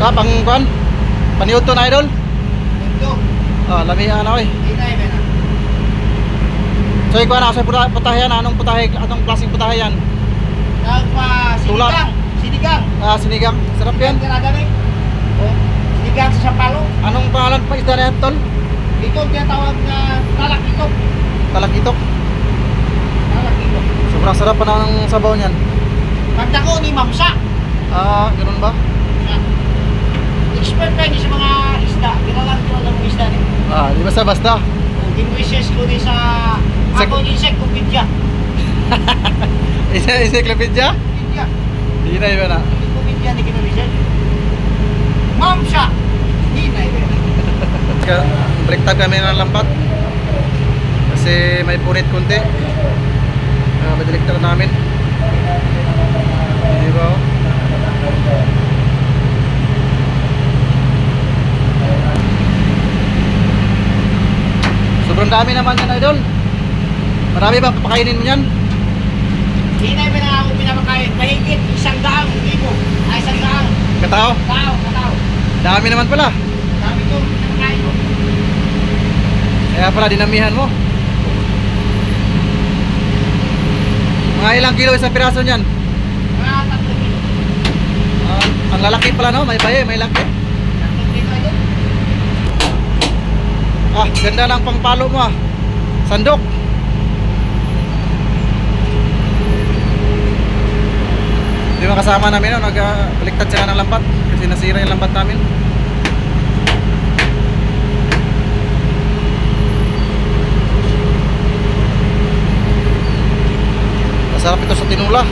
Ah, pang kuan? Paniud to na idol? Ito. Ah, lamihan ako eh. Inay ba na? So, ikuha na sa puta- putahe yan. Anong putahe? Anong klaseng putahe yan? Nagpa sinigang. Sinigang. Ah, sinigang. Sarap yan. Tinadami. Oh. Sinigang sa Sampalo. Anong pangalan pa isda na yan, tol? Ito tinatawag na talakitok. Talakitok. Talakitok. Sobrang sarap pa ng sabaw niyan. Ko ni Mamsa. Ah, ganun ba? Expert pa niya sa mga isda. Kinalang ko ng mga isda niya. Ah, di basta basta. Ginuises ko din sa Sa- ako encyclopedia. Isa encyclopedia? Encyclopedia. Di na iba na. Encyclopedia ni ginuises. Mamsa. Hindi na yun. Ka- Baliktad kami ng lambat. Kasi may punit kunti. Uh, Madiligtad namin. Di ba? Sobrang dami naman yan, idol. Marami bang papakainin mo yan? Hindi na yun ako pinapakain. Mahigit isang daang libo. Ay, isang daang Katao? tao. Katao. Dami naman pala. Sabi ko, pinapakain ko. Kaya pala dinamihan mo. Mga ilang kilo isang piraso niyan? Mga tatlo kilo. Ah, ang lalaki pala no, may baye, may laki. Tatlo kilo ito. Ah, ganda ng pangpalo mo ah. Sandok. Di ba kasama namin no, nagbaliktad sila ng lambat kasi nasira yung lambat namin. Masarap ito sa tinula.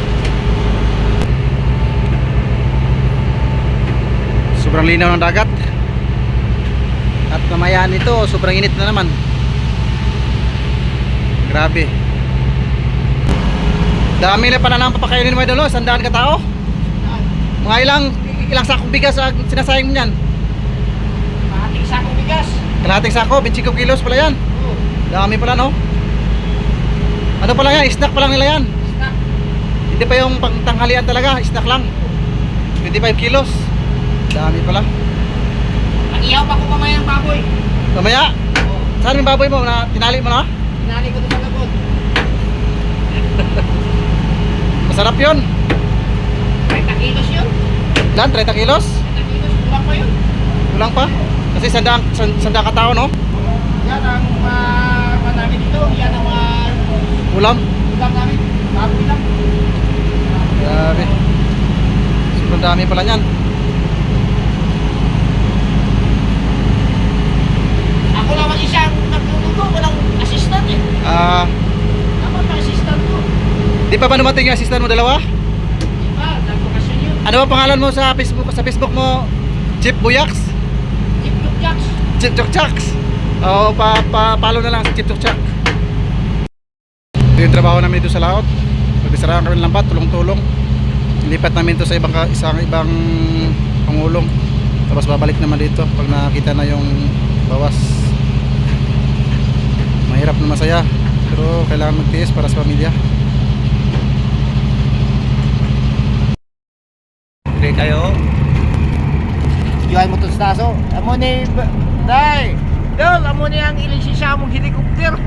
Sobrang linaw ng dagat. At mamaya nito, sobrang init na naman. Grabe. Dami na pala nang papakainin mo idol, sandaan ka tao. Mga ilang ilang sakong bigas ang sinasayang mo niyan. Mahating sakong bigas. Kalahating sako, 25 kilos pala yan. Dami pala no. Ano pala yan? Snack pa lang nila yan. Snack. Hindi pa yung pangtanghalian talaga, snack lang. 25 kilos. Dami pala. Pa ko mamaya ng baboy. Mamaya, Oo. saan yung baboy mo? Na, tinali mo na? Pinali ko doon sa labot. Masarap yun. 30 kilos yun. Ilan? 30 kilos? 30 kilos. Kulang pa yun. Kulang pa? Kasi sandang, san- sandang katao no? Yan ang uh, namin dito. Yan ang mga Ulam. ulam namin. Baboy lang. Grabe. Sobrang dami pala niyan. Ako lang ang isang nagluluto. Walang assistant eh. Ah, Dapat may assistant ko. Di pa ba dumating yung assistant mo dalawa? Diba? Nagpakasyon yun. Ano ba pangalan mo sa Facebook sa Facebook mo? Chip Buyaks? Chip Jacks. Chip Chokchaks? Oo, pa, pa, follow na lang si Chip Chokchak. Ito yung trabaho namin dito sa laot. Magbisaraan kami ng lambat, tulong-tulong. Ilipat namin ito sa ibang, isang ibang pangulong. Tapos babalik naman dito pag nakita na yung bawas. Mahirap na masaya. Pero kailangan magtiis para sa pamilya. Taso. Amo ni... Day! Dol, amo ni ang ilisisya mong helicopter.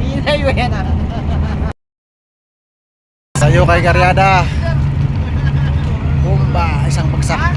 Hinay mo yan. Sa'yo kay Garyada. Bomba, isang bagsak.